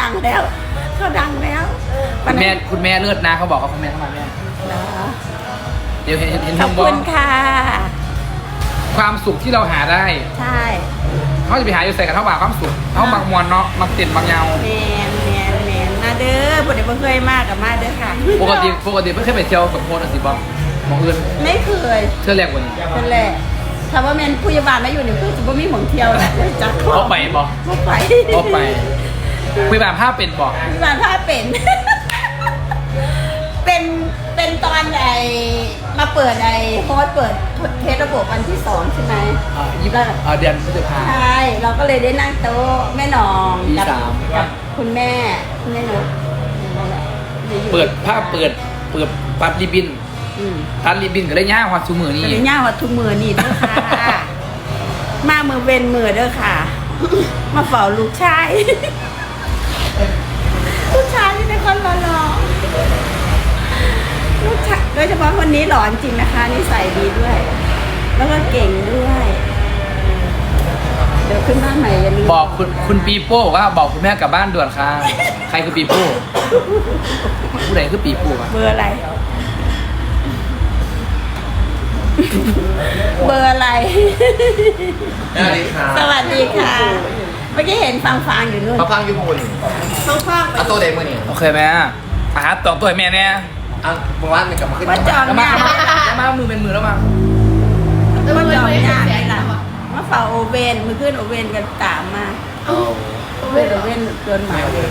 ดังแล้วเหรอเขาดังแล้วเขาดังแล้วคุณแม่คุณแม่เลิศนะเขาบอกเขาคุณแม่เข้ามาแม่เหรอเดี๋ยวเห็นเห็นเห็นขอบบอคุกณค่ะ ความสุขที่เราหาได้ใช่เขาจะไปหาอยู่ใส่กันเท่าบ่าความสุขเขาบางมวลเนาะบางเต็นบางเงา แมนแมนแมนมาเด้อบุตรเด็กเคยมากกับมาเด้อค่ะ ปกติปกติไม่เคยไปเที่ยวกับโพนสิบอกมองอื่นไม่เคยเที่ยวแรกวันนี้นั่นแหละถ้าว่าแมนผู้ยาบาลมาอยู่เนี่ยคือจะบ่มีหมองเที่ยวแหละจัดเขาไปบอกเขาไป เขาไป คุยแบบภาพเป็นบอกผู้ยาบาลผ้าเป็น เป็นเป็นตอนไอมาเปิดไอโฮสต์เปิดเทสระบบวันที่สองใช่ไหมอ่ายี่สิบอ่าเดือนพฤษภาใช่เราก็เลยได้นั่งโต๊ะแม่หนองที่กัสามกับคุณแม่คุณแม่นกนั่นแหละอยู่เปิดภาพเปิดเปิดปัดริบบินอืมตัดริบบินก็ได้ย่างหัดซูมือนี่แต่ย่าว่าทุกมือนี่เด้อค่ะ มามือเวนมือเด้อค่ะ มาเฝ้าลูกชาย โดยเฉพาะคนนี้หล่อจริงนะคะนิสัยดีด้วย แล้วก็เก่งด้วย เดี๋ยวขึ้นบ้านใหม่อย่าลืมบอกคุณคุณปีโป้บอกว่าบอกคุณแม่กลับบ้านด่วนค่ะ ใครคือปีโป้ผู้ใดคือปีโป้อะเบอร์อะไร เบอร์อะไร สวัสดีครับสวัสดีค่ะ เมื่อกี้เห็นฟังฟังๆอยู่นู่นเขาฟังอยุคุณฟังฟังเอาตัวเด็กมือนี่โอเคไหมอาหารตองตัวให้แม่แน่ อะเมื่อวานมันกลับมาขึ้นว่าจองแล้วมาหน้าแล้วมามือเป็นมือแล้วมาว่าจองหน้าไหมล่ะมาเฝ้าโอเวนมือขึ้นโอเวนกันตามมาเอาโอเวนโอเวนโดนหมายเลย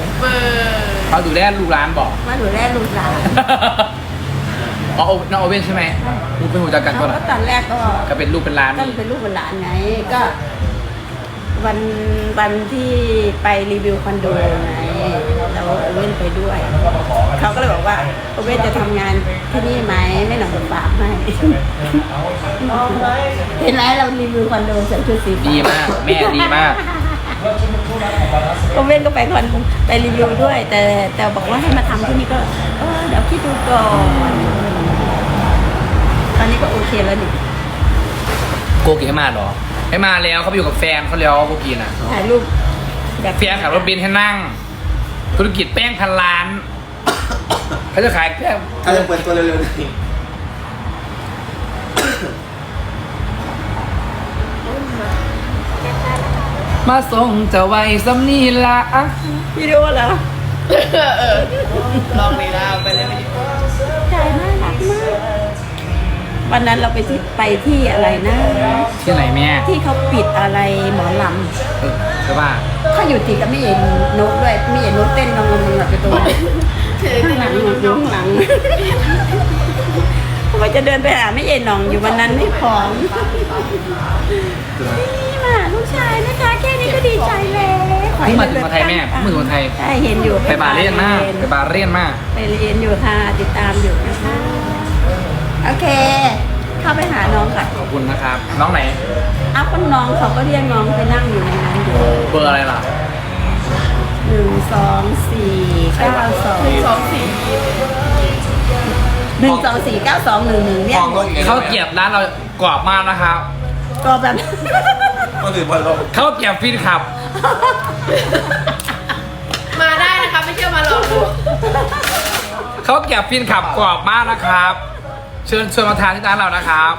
เขาดูแลลูกร้านบอกมาดูแลลูกหลานอ๋อน้องโอเว่นใช่ไหมมึงเป็นหัวจักกันเขาก่อนเหรก็อตอนแรกก็ก็เป็นลูกเป็นร้านก็เป็นลูกเป็นหลานไงก็ วันวันที่ไปรีวิวคอนโดไง แล้วโอเว่นไปด้วย เขาก็เลยบอกว่าโอเว่นจะทำงานที่นี่ไหมไม่หนองจะฝากให้เห็นไหมเรารีวิวคอนโดใส่ชุดสีฟ้ดีมากแม่ดีมากโอเว่นก็ไปคอนไปรีวิวด้วย แต่แต่บอกว่าให้มาทำที่นี่ก็เออเดี๋ยวคิดดูก่อนตอนนี้ก็โอเคแล้วนี่โกกีให้มาเหรอให้มาแล้วเขาไปอยู่กับแฟนเขาแล้วโกกีน่ะถ่ายรูปแบบแฟนขับรถเบนซ์ให้นั่ง ธุรกิจแป้งพันล้าน เขาจะขายแป้งเขาจะเปิดตัวเร็วๆนี่มาส่งจะไว้สำนีละวิดีโอเหรอลองลีลาไปเลยไม่ดีใช่น่ารักมาก วันนั้นเราไปที่ไปที่อะไรนะ ที่ไหนแม่ที่เขาปิดอะไรหมอลเออใช่ป่ะำเขาอยู่ติดกับไม่เห็นนกด้วยไม่เห็นนกเต้นกำลังมันไปตรงข้างหลังอยู่ข้างหลังเพราะว่าจะเดินไปหาไม่เอ็นหนองอยู่วันนั้นไม่พร้อมนี่มาลูกชายนะคะแค่นี้ก็ดีใจแล้วขอเพิ่งให้มาถึงเมืองไทยแม่เพิ่งมาถึงเมืองไทย ใช่เห็นอยู่ไปบาเรียนมากไปบาเรียนมาก ไปเรียนอยู่ค่ะติดตามอยู่นะคะ โอเค เข้าไปหาน้องก่อนขอบคุณนะครับ น้องไหนอ้าวคนน้องเขาก็เรียกน้องไปนั่งอยู่ในนั้นอยู่เบอร์อะไรล่ะหนึ่งสองสี่เก้าสองสองสี่หนึ่งสองสี่เก้าสองหนึ่งหนึ่งเนี่ยมองรถอยู่ไงข้าวเกรียบร้านเรากรอบมากนะครับก็แบบก็ถือบอลลงข้าวเกรียบฟินขับ มาได้นะคะไม่เชื่อมาลองดูข้าวเกรียบฟินขับกรอบมากนะครับ เชิญชวนมาทานที่ร้านเรานะครับ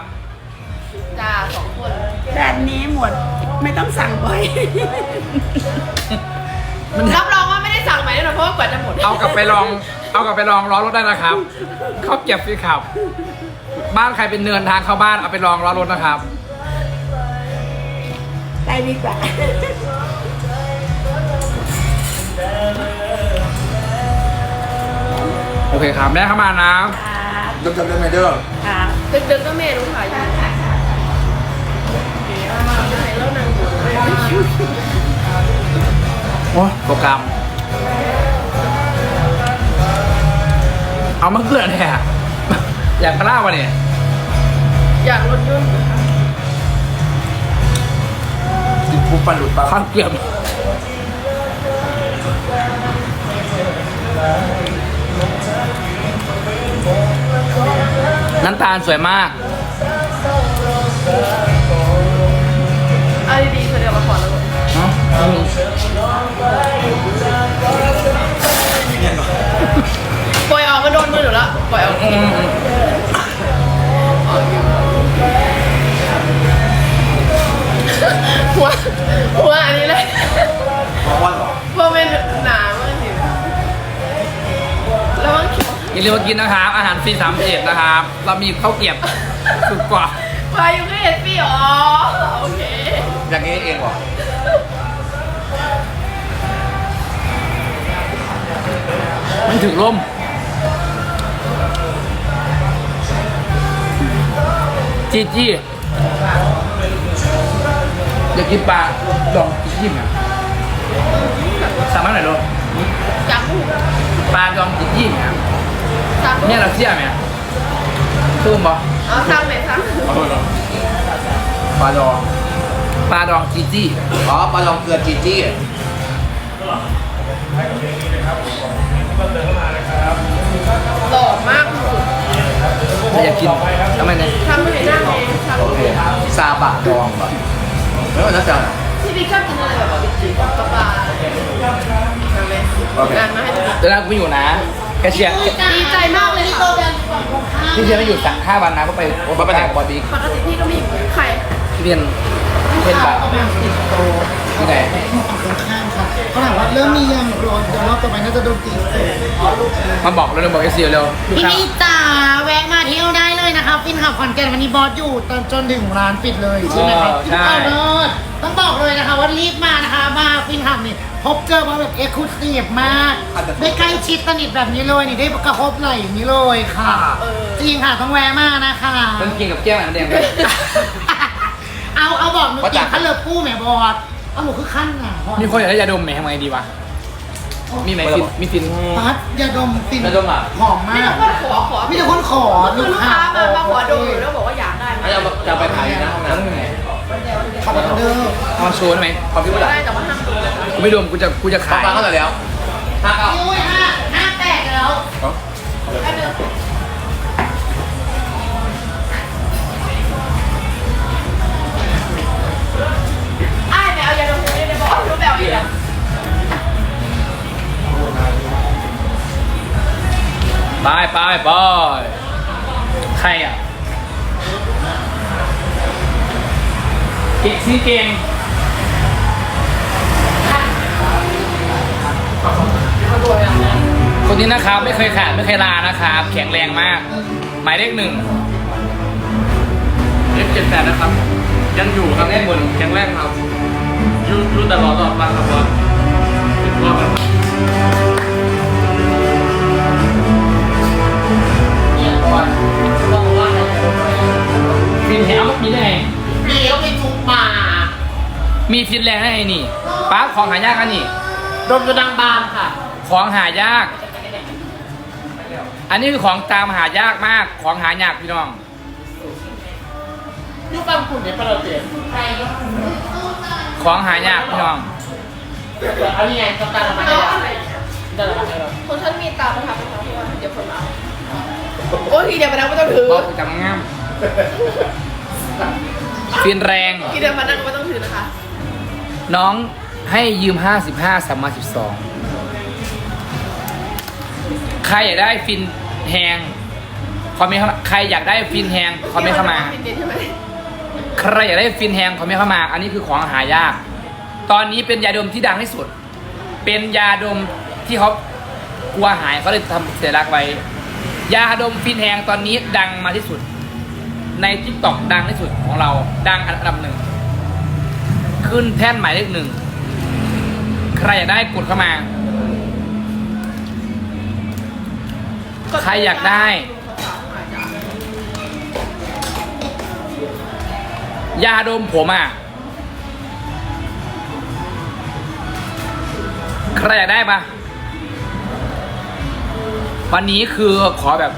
จ้าสองคน แบบนี้หมดไม่ต้องสั่งบ่อย รับรองว่าไม่ได้สั่งใหม่แน่นอนเพราะว่ากว่าจะหมดเอากลับไปลอง เอากลับไปลองล้อรถได้นะครับข้าวเกรียบฟินขับ บ้านใครเป็นเนินทางเข้าบ้านเอาไปลองล้อรถนะครับ ไปดีกว่า โอเคครับแม่เข้ามานะ จำจำได้ไหมเด้อครับดึกๆก็เมรู้ถ่ายอยู่มาไหนแล้วนางอยู่โอ้โปรแกรมเอามาเกลือเนี่ยอยากมาล่าวะเนี่ยอยากรถยุ่นต์นะคะสิปุ๊บปันหลุดปากข้าวเกรียบ น้ำตาลสวยมาก เอาดีเธอเดี๋ยวมาขอแล้วปล่อยออกมาโดนมือหนูละปล่อยออกหัวหัวอันนี้เลย อย่าลืมมากินนะครับ อาหารฟรีสามเจ็ดนะครับ เรามีข้าวเกรียบสุดกว่าวายุก็เห็นพี่อ๋อโอเคอย่างนี้เองเหรอมันถึงลมจีจี้อยากกินปลาดองจีจี้ไหมสั่งมาหน่อยลูกจังหูปลาดองจีจี้เนี่ยจัง เนี่ยเราเชี่ยไหมตุ้มบอเอาสั่งไหนสั่งเอาเหรอปลาดองปลาดองจีจี้อ๋อปลาดองเกลือจีจี้หล่อมากสุดถ้าอยากกินทำไมเนี่ยทำไม่เห็นหน้าเองทำโอเคซาบะดองป่ะไม่ว่าจะจังที่บิ๊กชอบกินอะไรแบบปลาปลาทำไหมงานมาให้ดูเดี๋ยวนะกูไม่อยู่นะ แคชเชียร์ดีใจมากเลยที่โตกันพี่เชียร์ไม่อยู่สักห้าวันนะก็ไปโอ้ไปแต่งบอดี้ปกติพี่ก็ไม่อยู่ใครที่เรียนเรียนแบบที่ไหนข้างๆค่ะเขาถามว่าเริ่มมียังรอเดี๋ยวรอบต่อไปน่าจะโดนตีเสร็จมาบอกเลยบอกเอซีเร็วพี่นี่จ๋าแวะมาเที่ยวได้ เลยนะคะฟินขับขอนแก่นวันนี้บอสอยู่ตอนจนถึงร้านปิดเลยใช่ไหมครับใช่ เอาเลิศต้องบอกเลยนะคะว่ารีบมานะคะมาฟินขับนี่พบเจอมาแบบเอ็กซ์คลูซีฟมากได้ใกล้ชิดสนิทแบบนี้เลยนี่ได้กระทบไหล่อย่างนี้เลยค่ะจริงค่ะต้องแวะมานะคะ ต้องกินกับแก้วอันแดงเลยเอาเอาบอกหนูกินข้าวเลือปูแหม่บอสเอาหนูคือขั้นอะมีคนอยากได้ยาดมไหมทำไงดีวะ มีไหมฟินมีฟินพัดยาดมฟินยาดมอะหอมไม่มาต้กองขอขอมีแต่คนขอคือลูกค้ามามาขอดูอยู่แล้วบอกว่าอยากได้ไหมจะจะไปขายนะห้องแล้วน้ำมึงไงขับมาเดิมเอามาโชว์ได้ไหมขอบพี่ว่าได้แต่ว่าห้ามดูกูไม่ดมกูจะกูจะขอขายฟังเท่าไหร่แล้วห้าเก้า โอ้ ไปไปไปใครอะ เก่งซีเก่งคนนี้นะครับไม่เคยขาดไม่เคยลานะครับ แข็งแรงมาก หมายเลขหนึ่งเลขเจ็ดแปดนะครับ ยังอยู่ครับแรกบนแข็งแรงครับ อยู่อยู่ตลอดตลอดมาครับบอสติดตัวกัน มีฟินแรงได้ไงนี่ป้าร์คของหายากอันนี่ดมจนดังบานค่ะ ของหายาก อันนี้คือของตามหายากมากของหายากพี่น้องยุคบางคุณเนี่ยประเดี๋ยวของหายากพี่น้องอันนี้ไงกำตาลมาน้ให้องแล้วอะไรได้แล้วได้แล้วคนฉันมีตาประทับนะคะเพราะว่าเดี๋ยวคนมาโอ้ยทีเดียวมานั่งไม่ต้องถือบอกจำง่ามฟินแรงทีเดียวมานั่งไม่ต้องถือนะคะ น้องให้ยืม 55สัมมา12 ใครอยากได้ฟินแฮงคอมเมนต์เข้ามาใครอยากได้ฟินแฮงคอมเมนต์เข้ามา ใครอยากได้ฟินแฮงคอมเมนต์เข้ามา อันนี้คือของหายาก ตอนนี้เป็นยาดมที่ดังที่สุด เป็นยาดมที่เขากลัวหายเขาเลยทำเสัญลักไว้ ยาดมฟินแฮงตอนนี้ดังมาที่สุด ในทิกตอกดังที่สุดของเรา ดังอันดับหนึ่ง ขึ้นแท่นหมายเลขหนึ่ง ใครอยากได้กดเข้ามา ใครอยากได้ ยาดมผมอะ ใครอยากได้ปะวันนี้คือขอแบบ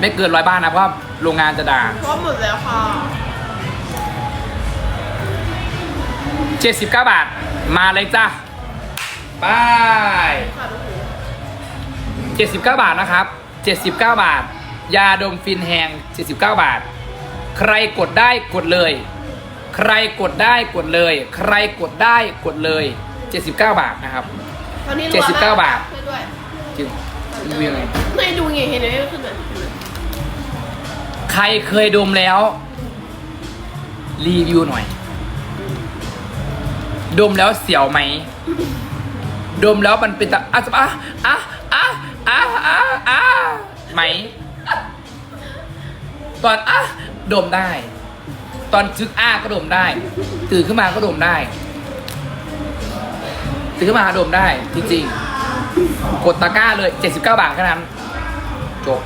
ไม่เกินร้อยบ้านนะเพราะโรงงานจะด่า พร้อมหมดแล้วค่ะ 79 บาท มาเลยจ้ะไปค่ะทุกคน79 บาทนะครับ 79 บาท ยาดมฟินแฮง79 บาท ใครกดได้กดเลย ใครกดได้กดเลย ใครกดได้กดเลย 79 บาทนะครับ ตอนนี้79 บาทช่วยด้วยจริงรีวิวยังไงไม่ดูไงเห็นไหมขึ้นเลยใครเคยดมแล้ว รีวิวหน่อย ดมแล้วเสียวไหม ดมแล้วมันเป็นตะอะอะอะอะอะอะอะไหม ตอนอะดมได้ ตอนซึกอ้าก็ดมได้ ตื่นขึ้นมาก็ดมได้ ตื่นขึ้นมาดมได้จริงๆกดตะกร้าเลย 79 บาทแค่นั้นจบ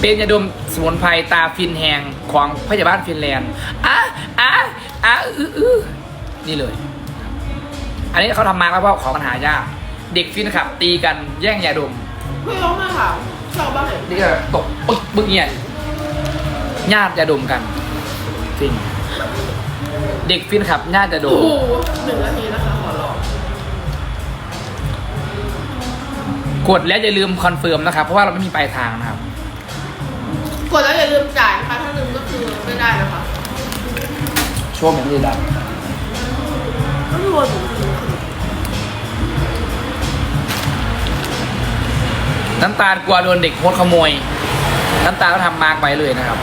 เป็นยาดมสมุนไพรตาฟินแหงของพยาบาลฟินแลนด์อะอะอะอื้ออื้อ นี่เลย อันนี้เขาทำมาแล้วเพราะของปัญหายากเด็กฟินขับ ตีกันแย่งยาดมไม่ร้องมาค่ะชอบบ้างไหมนี่ก็ตกอุ๊ยบึ้งเงียนญาติยาดมกันจริงเด็กฟินขับญาติยาดโอ้มโหหนึ่งนาทีนะคะขอร้องกดแล้วอย่าลืมคอนเฟิร์มนะครับ เพราะว่าเราไม่มีปลายทางนะครับ กดแล้วอย่าลืมจ่ายนะคะถ้าลืมก็คือไม่ได้นะคะโชว์เหมือนดีดับ ก็รวมถึงน้ำตาลกลัวโดนเด็กโคตรขโมย น้ำตาลก็ทำมาร์กไว้เลยนะครับ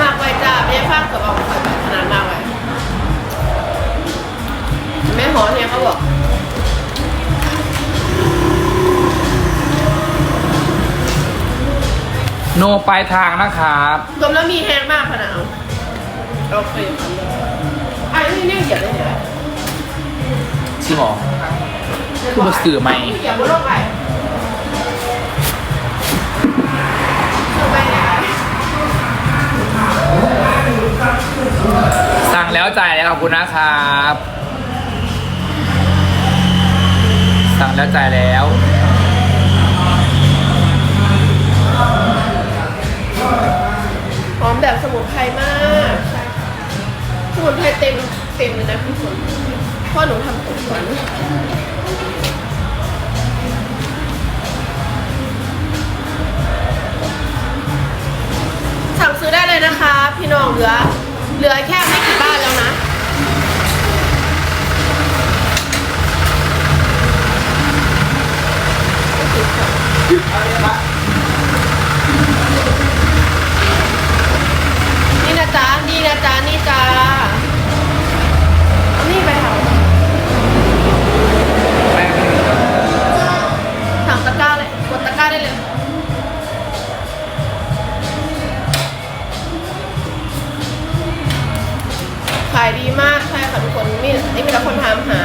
มากไว้จ้าไม่ได้ฟากเกือบเอาไปขนาดมากไว้แม่หอเนี่ยเขาบอกโนปลายทางนะครับรวมแล้วมีแฮงมากขนาดเอาโอเคอันนี้เนี่ยเหยียบได้ไหม ชิหรอคือมาสื่อไหม่สั่งแล้วจ่ายแล้วขอบคุณนะครับ สั่งแล้วจ่ายแล้วหอมแบบสมุนไพรมาก สมุนไพรเต็มเต็มเลยนะพี่ฝน พ่อหนูทำผมสวนสั่งซื้อได้เลยนะคะ พี่น้องเหลือ เหลือแค่ไม่กี่บ้านแล้วนะนี่นะจ๊ะนี่นะจ๊ะนี่จ้าเอา ร้าได้เลยขายดีมากใช่ค่ะทุกคนมีนี่มีแต่คนถามหา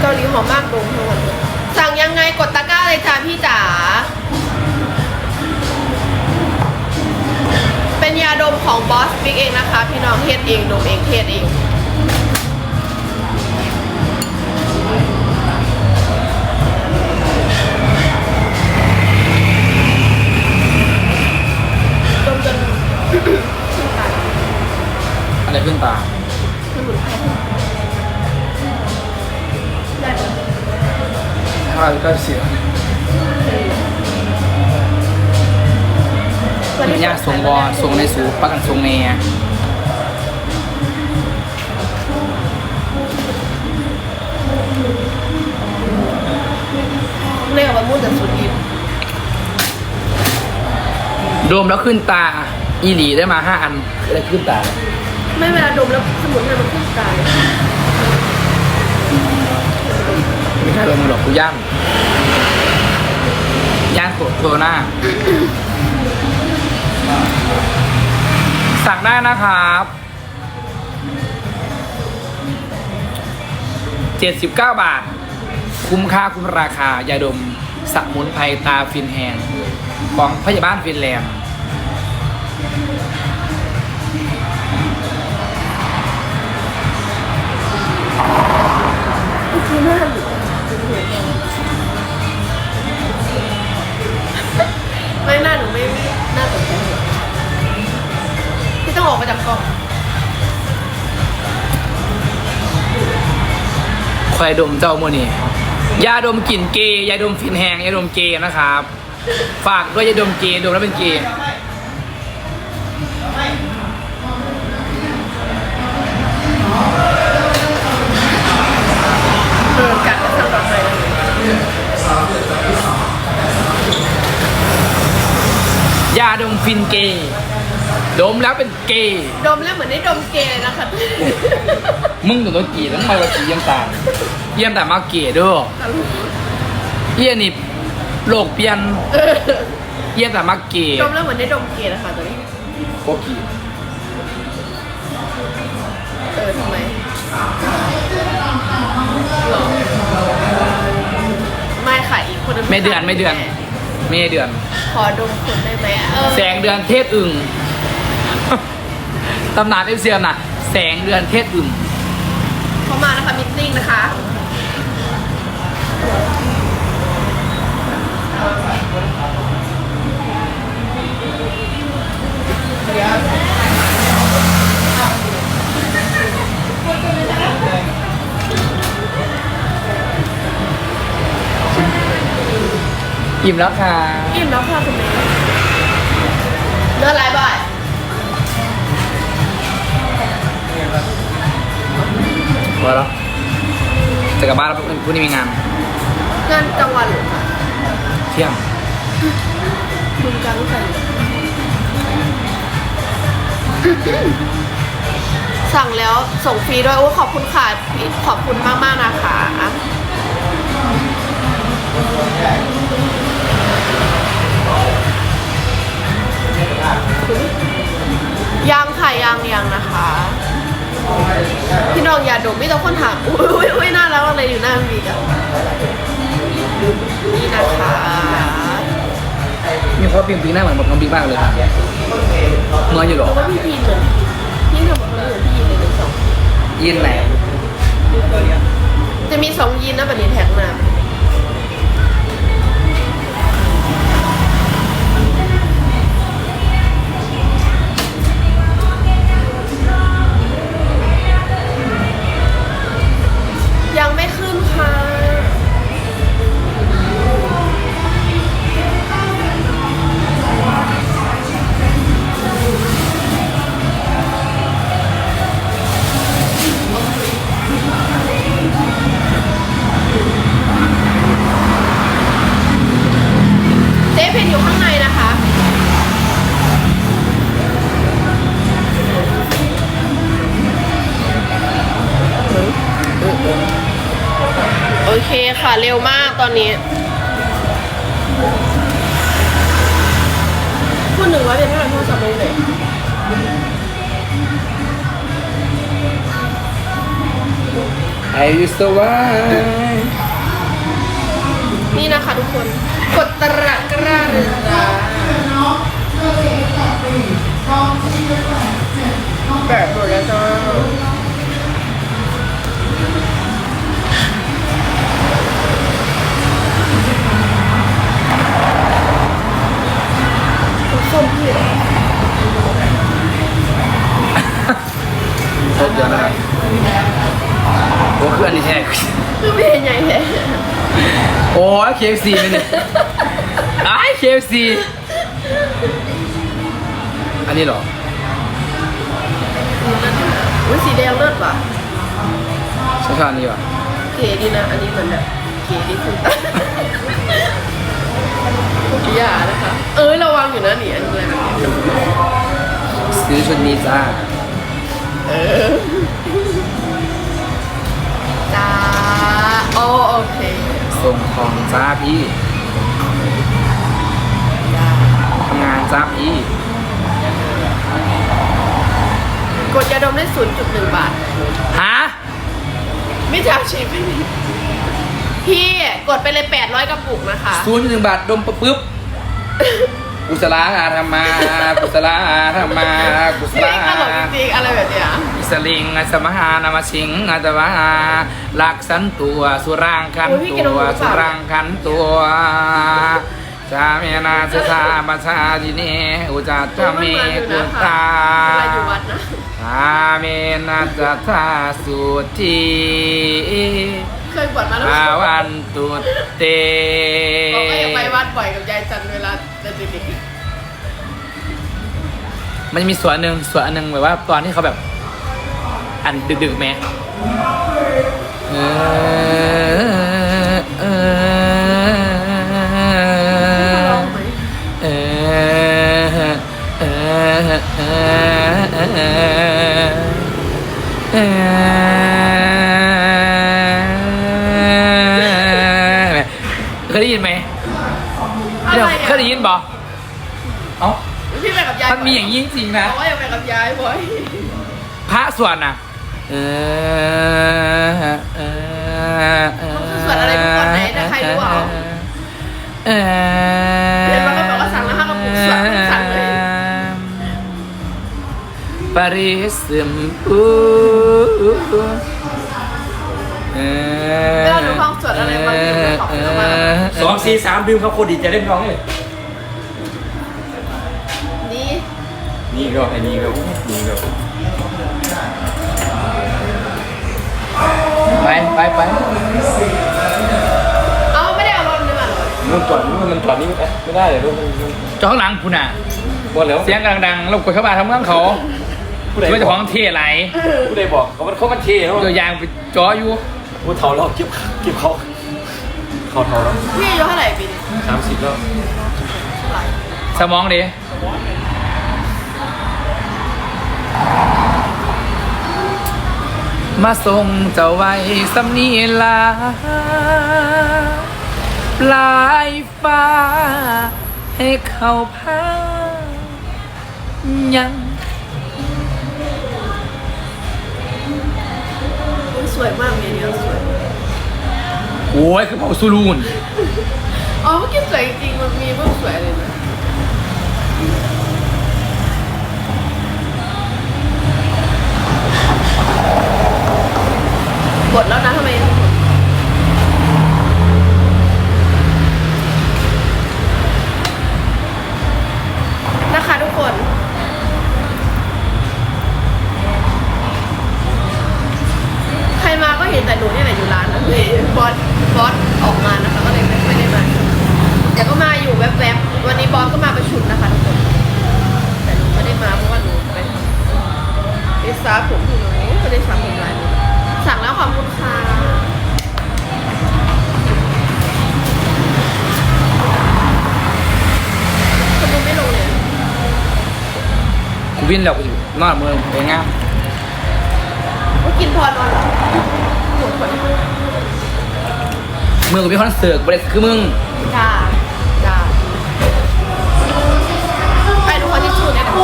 เกาหลีหอมมากดมทั้งหมดเลยสั่งยังไงกดตะกร้าเลยจ้าพี่จ๋าเป็นยาดมของบอสบิ๊กเองนะคะ พี่น้องเทศเองดมเองเทศเอง ขึ้นตาอะไรขึ้นตาสมุนไพรได้ไหมถ้าก็เสียเป็นญาติทรงวอทรงในสูปักกันทรงเนียเรียกว่ามุ่นแต่สุดอินโดมแล้วขึ้นตา อีหลีได้มาห้าอันอะไรขึ้นตาไม่เวลาดมแล้วสมุนไพรมันขึ้นตาเลยไม่ใช่โดมหรอกกูย่างย่างโคโรนาสั่งได้นะครับ79บาท คุ้มค่าคุ้มราคายาดมสมุนไพรตาฟินแฮงของพยาบาลฟินแลนด์ ควายดมเจ้าโมนี่ยาดมกลิ่นเกย์ยาดมฟินแฮงยาดมเกย์นะครับ ฝากด้วยยาดมเกย์ดมแล้วเป็นเกย์เออกัดทำต่อไปยาดมฟินเกย์ดมแล้วเป็นเกย์ดมแล้วเหมือนได้ดมเกย์เลยนะคะ มึงตัวตัวกี่แล้วทำไมว่ากี่เยี่ยมตามเยี่ยมแต่มาเกย์เด้วยเยี่ยนี่โลกเปลี่ยนเยี่ยมแต่มาเกย์ดมแล้วเหมือนได้ดมเกย์นะคะตัวนี้โคกี่เออทำไมหรอไม่ค่ะอีกคนนึงไม่เดือนไม่เดือนไม่เดือน ขอดมขนได้ไหมเออแสงเดือนเทศอึ่งตำนานเอฟเซียน่ะ แสงเดือนเทศอึ่งเข้า มานะคะมิทติ้งนะคะ อิ่มแล้วค่ะ อิ่มแล้วค่ะคุณเมย์เลือดไร พอแล้วจะกลับบ้านแล้วพรุ่งนี้มีงาน งานกลางวันเหรอคะเที่ยงคุณกลางวันสั่งแล้วส่งฟรีด้วย โอ้ขอบคุณค่ะพี่ขอบคุณมากมากๆนะคะยังค่ะยังยังนะคะ พี่น้องอย่าดมไม่ต้องคนถามอุ้ยอุ้ยอุ้ยน่ารักอะไรอยู่หน้ามีกันนี่นะคะมีความปิงปิงหน้าเหมือนแบบน้องบิ๊กมากเลยค่ะเมื่ออยู่หรอเพราะว่าพี่พีนเหมือนพี่ทำเหมือนพี่เลยในสองยินไหนจะมีสองยีนนะแบบนี้แท็กมา ตอนนี้พูดหนึ่งว่าเป็นเท่าไหร่โทรศัพท์เลยเลยไอวิสวานี่นะคะทุกคน กดตระกร้า โอ้ย KFC นี่นี่ไอ้ KFC อันนี้เหรอ อุ้ยสีแดงเลิศว่ะฉันชอบอันนี้ว่ะเก๋ดีนะ อันนี้เหมือนแบบเก๋ดีคุณอย่านะคะ เอ้ยระวังอยู่นะนี่อันนี้อะไรแบบนี้ซื้อชุดนี้จ้าจ้า ส่งของจ้าพี่จ้าทำงานจ้าพี่กดยาดมได้ 0.1 บาท ฮะไม่จ่ายชีพพี่กดไปเลย 800 กระปุกนะคะ ศูนย์หนึ่งบาทดมปุ๊บปุ๊บกุศลาธรรมากุศลาธรรมากุศพี่ลาตลกจริงๆอะไรแบบเนี้ยอิ สลิงอัสมหานามาสิงอัตวาลักสันตัวสุรางคันตัวสุรางคันตัวจาเมนาสสาปัสสาดิเนอุจจาตเมกุตาเวลาอยู่วัดนะอาเมนาจัตตาสุทีเคยบวชมาแล้วอาวันตุเตบอกว่าอยากไปวัดบ่อยกับยายจันเวลาเด็กมันจะมีส่วนหนึ่งส่วนอันหนึ่งแบบว่าตอนที่เขาแบบ อันดึกๆไหมเออเออเออเออเออเคยได้ยินไหมเดี๋ยวเคยได้ยินบ่เอ้าพี่ไปกับยายมันมีอย่างนี้จริงๆนะ บอกว่าอย่าไปกับยายบ่อย พระส่วนอะ เออเออเออมันคือสวดอะไรทุกนไหนแต่ใครรู้เอาเออเห็นว่าก็บอกว่าสั่งแล้วห้ามกระปุกสวดสั่งเลยปาริสึมอูเออเวลาหนูฟังสวดอะไรบางทีหนูก็ขอเข้ามาสองสี่สามดื่มครับคนดีจได้พี่น้องเลยนี่นี่ก็ไอ้นี่ก็นี่ก็ ไปไปไปเอาไม่ได้เอารถนี่มาเลยมันจอดนี่มันจอดนี่ไม่ได้เลยลูกมันจอข้างหลังคุณอะหมดแล้วเสียงดังๆรบกวนเข้ามาทำเมืองเขาผู้ใดช่วยเจ้าของเท่ไหลผู้ใดบอกเขามันเขามันเท่แล้วตัวยางไปจออยู่ผู้เฒ่าเราเก็บเก็บเขาเขาเฒ่าแล้วพี่อายุเท่าไหร่ปีนี้สามสิบแล้วสมองดี มาส่งเจ้าไว้สำนีลาปลายฟ้า ให้เขาพายังอุ๊ยสวยมากเมียเนี่ยสวย โอ้ยคือเผาซูรูน อ๋อเมื่อกี้สวยจริงๆมันมีเบื้องสวยเลยนะ กดแล้วนะทำไมนะคะทุกคนใครมาก็เห็นแต่หนูนี่แหละอยู่ร้านนะบอสบอสออกมานะคะก็เลยไม่ค่อยได้มาแต่ก็มาอยู่แวบๆวันนี้บอสก็มาประชุมนะคะทุกคนแต่หนูไม่ได้มาเพราะว่าหนูไปไปซาผมหนูไม่ได้สั่งผมหลาย สั่งแล้วขอบคุณค่ะคนดูไม่ลงเลยกูวินแล้วกูอยู่นอนเมืองไปงามว่ากินพอนอนเหรอหมดคนเมืองกูมีคอนเสิร์ตบริษัทคือมึงจ้าจ้าไปดูคนที่ชูเนี่ยนะ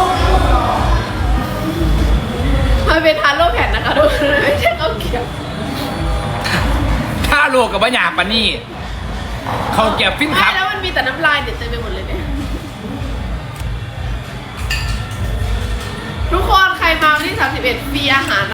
มันเป็นทาร์โลแผ่นนะคะทุกคน ถ้าโลกกับบัญญาปานนี่เขาเก็บฟินคไม่รับแล้วมันมีแต่น้ำลายเด็ดเต็มไปหมดเลยเนี่ย ทุกคนใครมาวันที่ 31ฟรีอาหาร